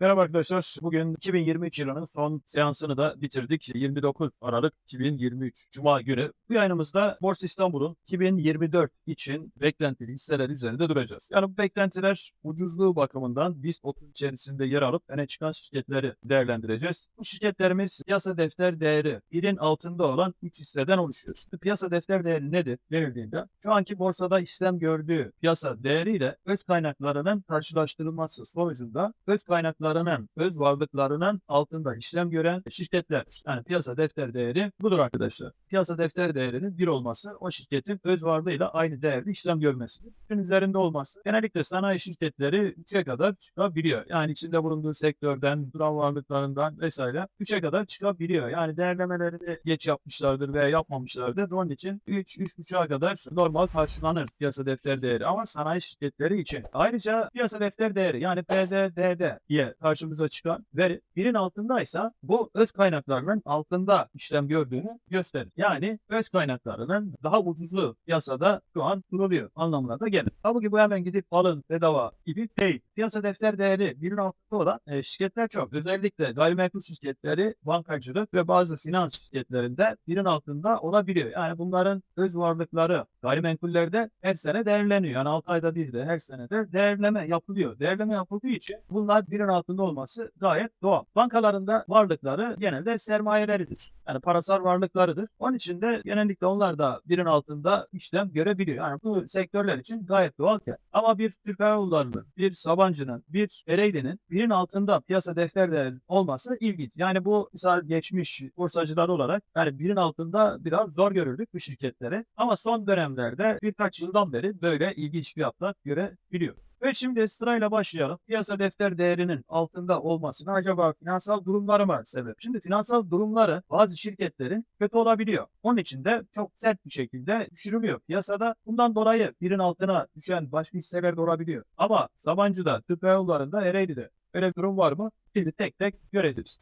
Merhaba arkadaşlar. Bugün 2023 yılının son seansını da bitirdik. 29 Aralık 2023 Cuma günü. Bu yayınımızda Borsa İstanbul'un 2024 için beklentili hisseler üzerinde duracağız. Yani bu beklentiler ucuzluğu bakımından biz 30 içerisinde yer alıp öne çıkan şirketleri değerlendireceğiz. Bu şirketlerimiz piyasa defter değeri birin altında olan 3 hisseden oluşuyor. Piyasa defter değeri nedir verildiğinde şu anki borsada işlem gördüğü piyasa değeriyle öz kaynaklarının karşılaştırılması sonucunda öz kaynaklarının öz varlıklarının altında işlem gören şirketler. Yani piyasa defter değeri budur arkadaşlar. Piyasa defter değerinin bir olması o şirketin öz varlığıyla aynı değerde işlem görmesidir. Bunun üzerinde olması genellikle sanayi şirketleri 3'e kadar çıkabiliyor. Yani içinde bulunduğu sektörden, duran varlıklarından vesaire 3'e kadar çıkabiliyor. Yani değerlemelerini geç yapmışlardır veya yapmamışlardır. Onun için 3 3.5'a kadar normal karşılanır piyasa defter değeri. Ama sanayi şirketleri için ayrıca piyasa defter değeri yani PDDD diye karşımıza çıkan veri birin altındaysa bu öz kaynaklarının altında işlem gördüğünü gösterir. Yani öz kaynaklarının daha ucuzu piyasada şu an sunuluyor anlamına da gelir. Tabii ki bu hemen gidip alın bedava gibi değil. Piyasa defter değeri birin altında olan e, şirketler çok. Özellikle gayrimenkul şirketleri, bankacılık ve bazı finans şirketlerinde birin altında olabiliyor. Yani bunların öz varlıkları gayrimenkullerde her sene değerleniyor. Yani 6 ayda değil de her sene de değerleme yapılıyor. Değerleme yapıldığı için bunlar birin altında olması gayet doğal. Bankalarında varlıkları genelde sermayeleridir. Yani parasal varlıklarıdır. Onun için de genellikle onlar da birin altında işlem görebiliyor. Yani bu sektörler için gayet doğal. Ama bir Türk Hava bir Sabancı'nın, bir Ereğli'nin birin altında piyasa defterleri olması ilginç. Yani bu mesela geçmiş borsacılar olarak yani birin altında biraz zor görürdük bu şirketleri. Ama son dönemlerde birkaç yıldan beri böyle ilginç fiyatlar görebiliyoruz. Ve şimdi sırayla başlayalım. Piyasa defter değerinin altında olmasına acaba finansal durumları mı sebep? Şimdi finansal durumları bazı şirketlerin kötü olabiliyor. Onun için de çok sert bir şekilde düşürülüyor piyasada. Bundan dolayı birin altına düşen başka hisseler de olabiliyor. Ama Sabancı'da, Tıp Yolları'nda, Ereğli'de öyle bir durum var mı? Şimdi tek tek göreceğiz.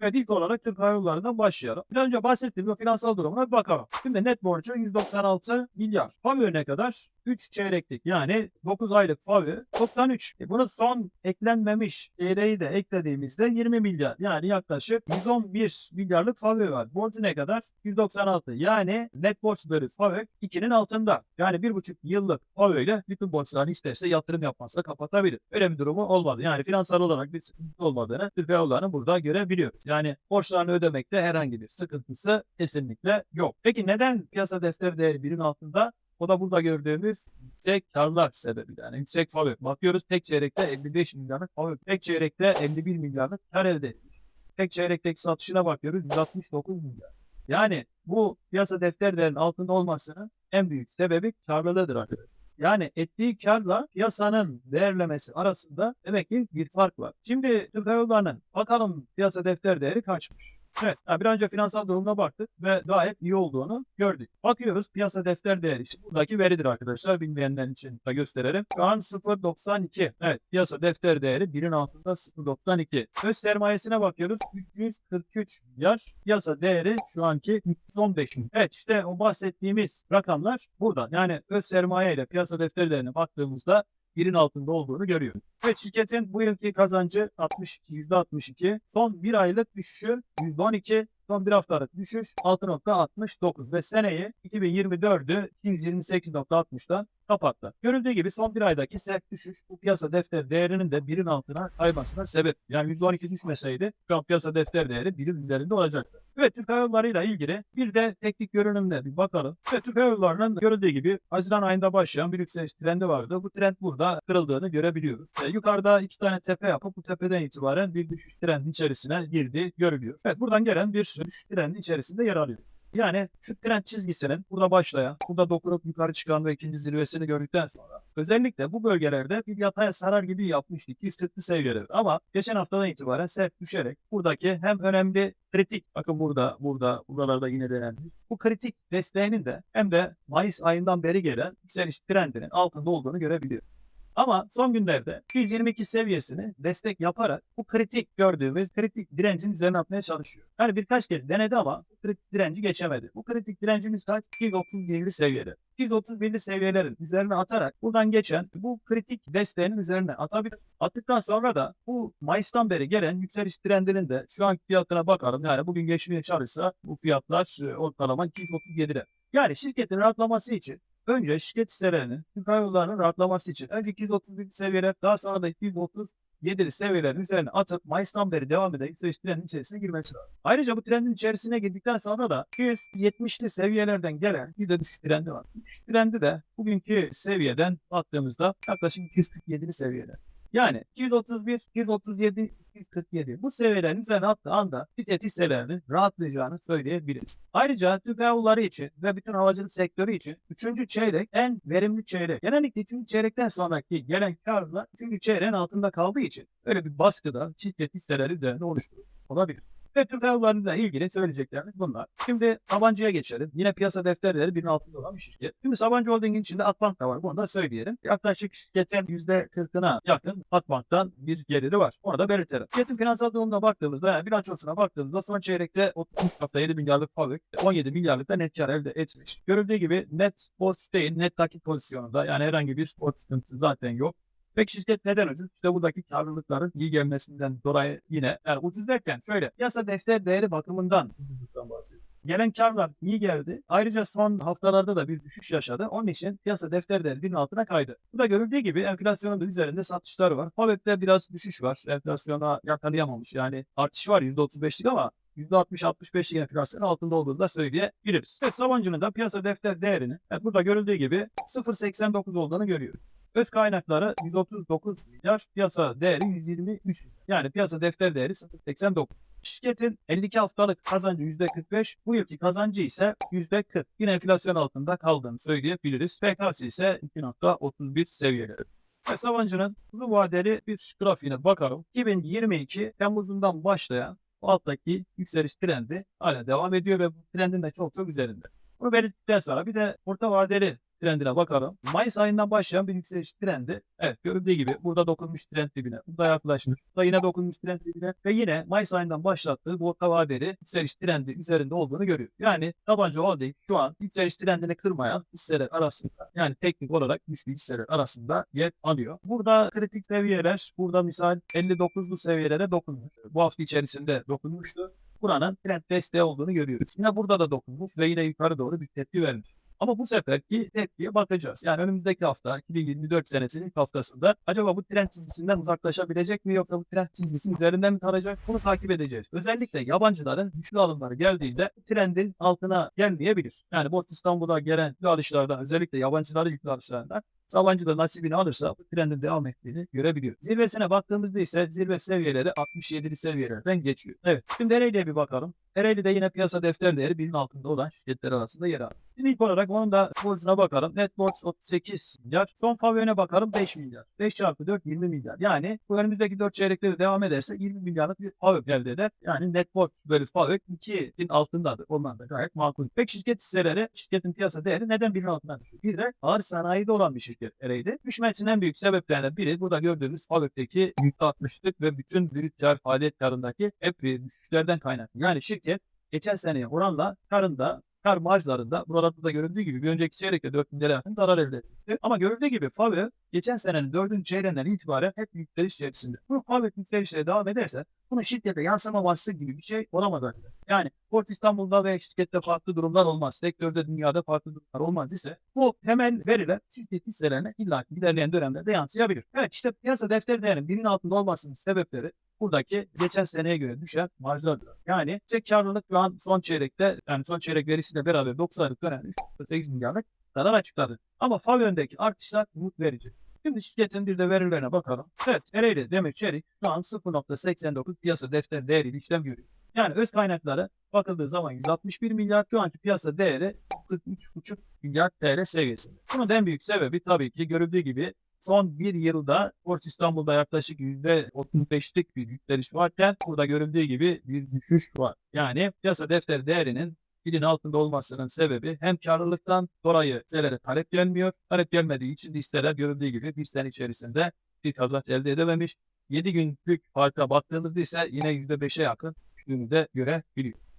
Evet ilk olarak Türk Hava Yolları'ndan başlayalım. Bir önce bahsettiğim bu finansal durumuna bir bakalım. Şimdi net borcu 196 milyar. FAVÖ ne kadar? 3 çeyreklik yani 9 aylık FAVÖ 93. E bunu son eklenmemiş çeyreği de eklediğimizde 20 milyar. Yani yaklaşık 111 milyarlık FAVÖ var. Borcu ne kadar? 196. Yani net borç bölü FAVÖ 2'nin altında. Yani 1,5 yıllık FAVÖ ile bütün borçlarını isterse yatırım yapmazsa kapatabilir. Öyle bir durumu olmadı. Yani finansal olarak bir sıkıntı olmadığını Türk Hava Yolları'nın burada görebiliyoruz. Yani borçlarını ödemekte herhangi bir sıkıntısı kesinlikle yok. Peki neden piyasa defter değeri birin altında? O da burada gördüğümüz yüksek karlar sebebi yani yüksek fabrik. Bakıyoruz tek çeyrekte 55 milyarlık fabrik. Tek çeyrekte 51 milyarlık kar elde etmiş. Tek çeyrekteki satışına bakıyoruz 169 milyar. Yani bu piyasa defter değerinin altında olmasının en büyük sebebi karlılığıdır arkadaşlar. Yani ettiği karla piyasanın değerlemesi arasında demek ki bir fark var. Şimdi Türk Hava bakalım piyasa defter değeri kaçmış? Evet, yani bir önce finansal durumuna baktık ve gayet iyi olduğunu gördük. Bakıyoruz piyasa defter değeri işte buradaki veridir arkadaşlar bilmeyenler için de gösterelim. Şu an 0.92. Evet piyasa defter değeri birin altında 0.92. Öz sermayesine bakıyoruz 343 milyar. Piyasa değeri şu anki 315 milyar. Evet işte o bahsettiğimiz rakamlar burada. Yani öz sermaye ile piyasa defter değerine baktığımızda birin altında olduğunu görüyoruz. Ve şirketin bu yılki kazancı 62, %62. Son bir aylık düşüşü %12. Son bir haftalık düşüş 6.69 ve seneyi 2024'ü 228.60'dan kapattı. Görüldüğü gibi son bir aydaki sert düşüş bu piyasa defter değerinin de birin altına kaymasına sebep. Yani %12 düşmeseydi şu an piyasa defter değeri birin üzerinde olacaktı. Ve Türk Hava Yolları'yla ilgili bir de teknik görünümde bir bakalım. Ve Türk Hava Yolları'nın görüldüğü gibi Haziran ayında başlayan bir yükseliş trendi vardı. Bu trend burada kırıldığını görebiliyoruz. E, yukarıda iki tane tepe yapıp bu tepeden itibaren bir düşüş trendi içerisine girdi görülüyor. Evet buradan gelen bir düşüş trendi içerisinde yer alıyor. Yani şu trend çizgisinin burada başlayan, burada dokunup yukarı çıkan ve ikinci zirvesini gördükten sonra özellikle bu bölgelerde bir yataya sarar gibi yapmıştı 240'lı seviyeler. Ama geçen haftadan itibaren sert düşerek buradaki hem önemli kritik, bakın burada, burada, buralarda yine denenmiş. Bu kritik desteğinin de hem de Mayıs ayından beri gelen yükseliş trendinin altında olduğunu görebiliyoruz. Ama son günlerde 222 seviyesini destek yaparak bu kritik gördüğümüz kritik direncin üzerine atmaya çalışıyor. Yani birkaç kez denedi ama bu kritik direnci geçemedi. Bu kritik direncimiz kaç? 231'li seviyede. 231'li seviyelerin üzerine atarak buradan geçen bu kritik desteğinin üzerine atabilir. Attıktan sonra da bu Mayıs'tan beri gelen yükseliş trendinin de şu anki fiyatına bakalım. Yani bugün geçmeye çalışsa bu fiyatlar e, ortalama 237'de. Yani şirketin rahatlaması için önce şirket hisselerinin, Türk Hava Yolları'nın rahatlaması için önce 231 seviyeler daha sonra da 237 seviyelerin üzerine atıp Mayıs'tan beri devam eden yükseliş trendinin içerisine girmesi lazım. Ayrıca bu trendin içerisine girdikten sonra da 270'li seviyelerden gelen bir de düşüş trendi var. Düşüş trendi de bugünkü seviyeden baktığımızda yaklaşık 247'li seviyeler. Yani 231, 237, 247 bu seviyelerin üzerine attığı anda şirket hisselerinin rahatlayacağını söyleyebiliriz. Ayrıca Türk Hava Yolları için ve bütün havacılık sektörü için 3. çeyrek en verimli çeyrek. Genellikle 3. çeyrekten sonraki gelen karlar 3. çeyreğin altında kaldığı için öyle bir baskıda şirket hisseleri üzerinde oluşturur olabilir. Ve ilgili söyleyeceklerimiz bunlar. Şimdi Sabancı'ya geçelim. Yine piyasa defterleri birinin altında olan bir şirket. Şimdi Sabancı Holding'in içinde Akbank da var. Bunu da söyleyelim. Yaklaşık şirketin %40'ına yakın Akbank'tan bir geliri var. Onu da belirtelim. Şirketin finansal durumuna baktığımızda yani bilançosuna baktığımızda son çeyrekte 33.7 milyarlık fabrik 17 milyarlık da net kar elde etmiş. Görüldüğü gibi net borç değil net takip pozisyonunda yani herhangi bir borç sıkıntısı zaten yok. Peki şirket neden ucuz? İşte buradaki karlılıkların iyi gelmesinden dolayı yine yani ucuz derken şöyle piyasa defter değeri bakımından ucuzluktan bahsediyorum. Gelen karlar iyi geldi. Ayrıca son haftalarda da bir düşüş yaşadı. Onun için piyasa defter değeri birinin altına kaydı. Bu da görüldüğü gibi enflasyonun da üzerinde satışlar var. Fabek'te biraz düşüş var. Enflasyona yakalayamamış. Yani artış var %35'lik ama %60-65'lik enflasyon altında olduğunu da söyleyebiliriz. Ve Sabancı'nın da piyasa defter değerini evet, burada görüldüğü gibi 0.89 olduğunu görüyoruz. Öz kaynakları 139 milyar, piyasa değeri 123 milyar. Yani piyasa defter değeri 0.89. Şirketin 52 haftalık kazancı %45, bu yılki kazancı ise %40. Yine enflasyon altında kaldığını söyleyebiliriz. PKS ise 2.31 seviyeleri. Ve Sabancı'nın uzun vadeli bir grafiğine bakalım. 2022 Temmuz'undan başlayan bu alttaki yükseliş trendi hala devam ediyor ve bu trendin de çok çok üzerinde. Bunu belirttikten sonra bir de orta vadeli trendine bakalım. Mayıs ayından başlayan bir yükseliş trendi. Evet görüldüğü gibi burada dokunmuş trend dibine. Burada yaklaşmış. Burada yine dokunmuş trend dibine. Ve yine Mayıs ayından başlattığı bu orta vadeli yükseliş trendi üzerinde olduğunu görüyoruz. Yani tabanca Holding şu an yükseliş trendini kırmayan hisseler arasında yani teknik olarak güçlü hisseler arasında yer alıyor. Burada kritik seviyeler burada misal 59'lu seviyelere dokunmuş. Bu hafta içerisinde dokunmuştu. Buranın trend desteği olduğunu görüyoruz. Yine burada da dokunmuş ve yine yukarı doğru bir tepki vermiş. Ama bu seferki tepkiye bakacağız. Yani önümüzdeki hafta 2024 senesinin haftasında acaba bu trend çizgisinden uzaklaşabilecek mi yoksa bu trend çizgisinin üzerinden mi kalacak? Bunu takip edeceğiz. Özellikle yabancıların güçlü alımları geldiğinde trendin altına gelmeyebilir. Yani Borsa İstanbul'a gelen yüklü alışlardan özellikle yabancıların yüklü alışlarından Sabancı da nasibini alırsa bu trendin devam ettiğini görebiliyor. Zirvesine baktığımızda ise zirve seviyeleri 67'li seviyelerden geçiyor. Evet. Şimdi Ereğli'ye bir bakalım. Ereğli'de yine piyasa defter değeri birinin altında olan şirketler arasında yer alıyor. Şimdi ilk olarak onun da borcuna bakalım. Net borç 38 milyar. Son favyona bakalım 5 milyar. 5 çarpı 4 20 milyar. Yani bu önümüzdeki 4 çeyrekleri devam ederse 20 milyarlık bir favök elde eder. Yani net borç bölü favök 2'nin altındadır. Ondan da gayet makul. Peki şirket hisseleri, şirketin piyasa değeri neden birinin altından düşüyor? Bir de ağır sanayide olan bir şirket Ereğli. Düşmesinin en büyük sebeplerinden biri burada gördüğünüz fabrikdeki %60'lık ve bütün brüt kar faaliyetlerindeki hep düşüşlerden kaynaklı. Yani şirket geçen seneye oranla karında kar marjlarında burada da görüldüğü gibi bir önceki çeyrekte 4 bin lira yakın zarar elde etmişti. Ama görüldüğü gibi Fabe geçen senenin 4. çeyreğinden itibaren hep yükseliş içerisinde. Bu Fabe yükselişleri devam ederse bunun şirkete yansımaması gibi bir şey olamaz. Yani Port İstanbul'da ve şirkette farklı durumlar olmaz. Sektörde dünyada farklı durumlar olmaz ise bu temel veriler şirket hisselerine illa ilerleyen dönemlerde yansıyabilir. Evet işte piyasa defter değerinin birinin altında olmasının sebepleri buradaki geçen seneye göre düşen marjlardır. Yani yüksek karlılık şu an son çeyrekte yani son çeyrek verisiyle beraber 9 aylık dönem 3.8 milyarlık zarar açıkladı. Ama FAV yöndeki artışlar umut verici. Şimdi şirketin bir de verilerine bakalım. Evet Ereğli Demir Çelik şu an 0.89 piyasa defter değeriyle işlem görüyor. Yani öz kaynakları bakıldığı zaman 161 milyar şu anki piyasa değeri 143,5 milyar TL seviyesinde. Bunun en büyük sebebi tabii ki görüldüğü gibi son bir yılda Borsa İstanbul'da yaklaşık %35'lik bir yükseliş varken burada görüldüğü gibi bir düşüş var. Yani piyasa defter değerinin birin altında olmasının sebebi hem karlılıktan dolayı hisselere talep gelmiyor. Talep gelmediği için de hisseler görüldüğü gibi bir sene içerisinde bir kazanç elde edememiş. 7 günlük farka baktığımızda ise yine %5'e yakın düştüğünü de görebiliyoruz.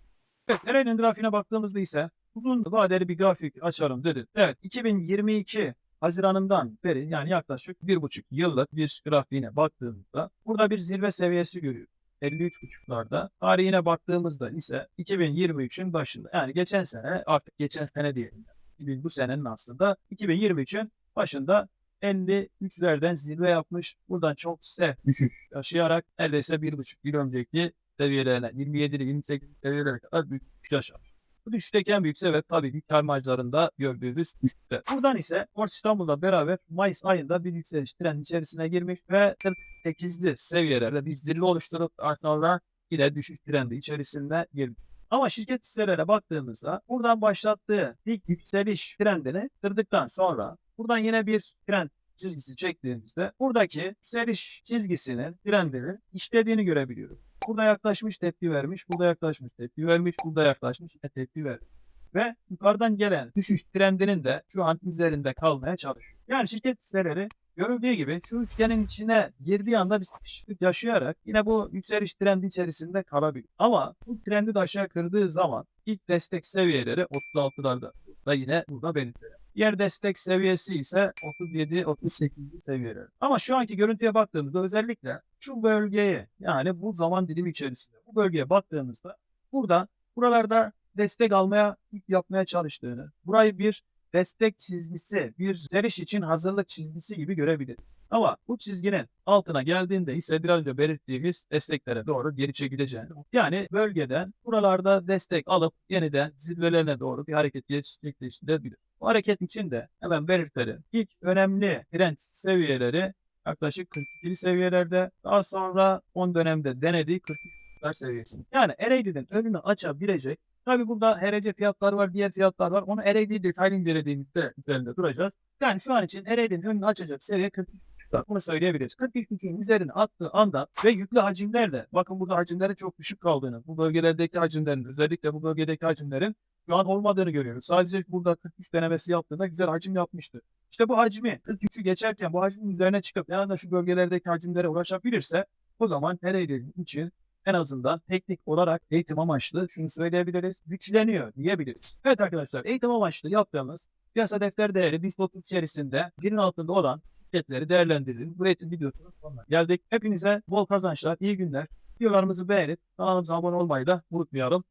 Evet, Eren'in grafiğine baktığımızda ise uzun vadeli bir grafik açalım dedi. Evet, 2022 Haziran'ından beri yani yaklaşık bir buçuk yıllık bir grafiğine baktığımızda burada bir zirve seviyesi görüyoruz. 53.5'larda. Tarihine baktığımızda ise 2023'ün başında yani geçen sene artık geçen sene diyelim. Yani. Bu senenin aslında 2023'ün başında 53'lerden zirve yapmış. Buradan çok sert düşüş yaşayarak neredeyse 1,5 yıl önceki seviyelerine 27 28 seviyelere kadar büyük düşüş yaşamış. Bu düşüşteki en büyük sebep tabii ki kar marjlarında gördüğümüz düşüşte. Buradan ise Borsa İstanbul'la beraber Mayıs ayında bir yükseliş trendi içerisine girmiş ve 48'li seviyelerde bir zirve oluşturup ardından yine düşüş trendi içerisinde girmiş. Ama şirket hisselere baktığımızda buradan başlattığı ilk yükseliş trendini kırdıktan sonra buradan yine bir trend çizgisi çektiğimizde buradaki yükseliş çizgisinin trendini işlediğini görebiliyoruz. Burada yaklaşmış tepki vermiş, burada yaklaşmış tepki vermiş, burada yaklaşmış tepki vermiş. Ve yukarıdan gelen düşüş trendinin de şu an üzerinde kalmaya çalışıyor. Yani şirket hisseleri görüldüğü gibi şu üçgenin içine girdiği anda bir sıkışıklık yaşayarak yine bu yükseliş trendi içerisinde kalabilir. Ama bu trendi de aşağı kırdığı zaman ilk destek seviyeleri 36'larda da yine burada belirtilir. Yer destek seviyesi ise 37-38'li seviyeler. Ama şu anki görüntüye baktığımızda özellikle şu bölgeye yani bu zaman dilimi içerisinde bu bölgeye baktığımızda burada buralarda destek almaya yapmaya çalıştığını, burayı bir destek çizgisi, bir yükseliş için hazırlık çizgisi gibi görebiliriz. Ama bu çizginin altına geldiğinde ise biraz önce belirttiğimiz desteklere doğru geri çekileceğini. Yani bölgeden buralarda destek alıp yeniden zirvelerine doğru bir hareket gerçekleştirebilir. Bu hareket için de hemen belirtelim. İlk önemli trend seviyeleri yaklaşık 42'li seviyelerde. Daha sonra 10 dönemde denediği 43 seviyesi. Yani Ereğli'nin önünü açabilecek Tabi burada HRC fiyatlar var, diğer fiyatlar var. Onu Ereğli detaylı incelediğimizde üzerinde duracağız. Yani şu an için Ereğli'nin önünü açacak seviye 43.5'lar. Bunu söyleyebiliriz. 43.5'ün üzerine attığı anda ve yüklü hacimlerle, bakın burada hacimlerin çok düşük kaldığını, bu bölgelerdeki hacimlerin, özellikle bu bölgedeki hacimlerin şu an olmadığını görüyoruz. Sadece burada 43 denemesi yaptığında güzel hacim yapmıştı. İşte bu hacmi 43'ü geçerken bu hacmin üzerine çıkıp yani da şu bölgelerdeki hacimlere ulaşabilirse o zaman Ereğli için en azından teknik olarak eğitim amaçlı şunu söyleyebiliriz. Güçleniyor diyebiliriz. Evet arkadaşlar eğitim amaçlı yaptığımız piyasa defter değeri 30 içerisinde birin altında olan şirketleri değerlendirelim. Bu eğitim videosunun sonuna geldik. Hepinize bol kazançlar, iyi günler. Videolarımızı beğenip kanalımıza abone olmayı da unutmayalım.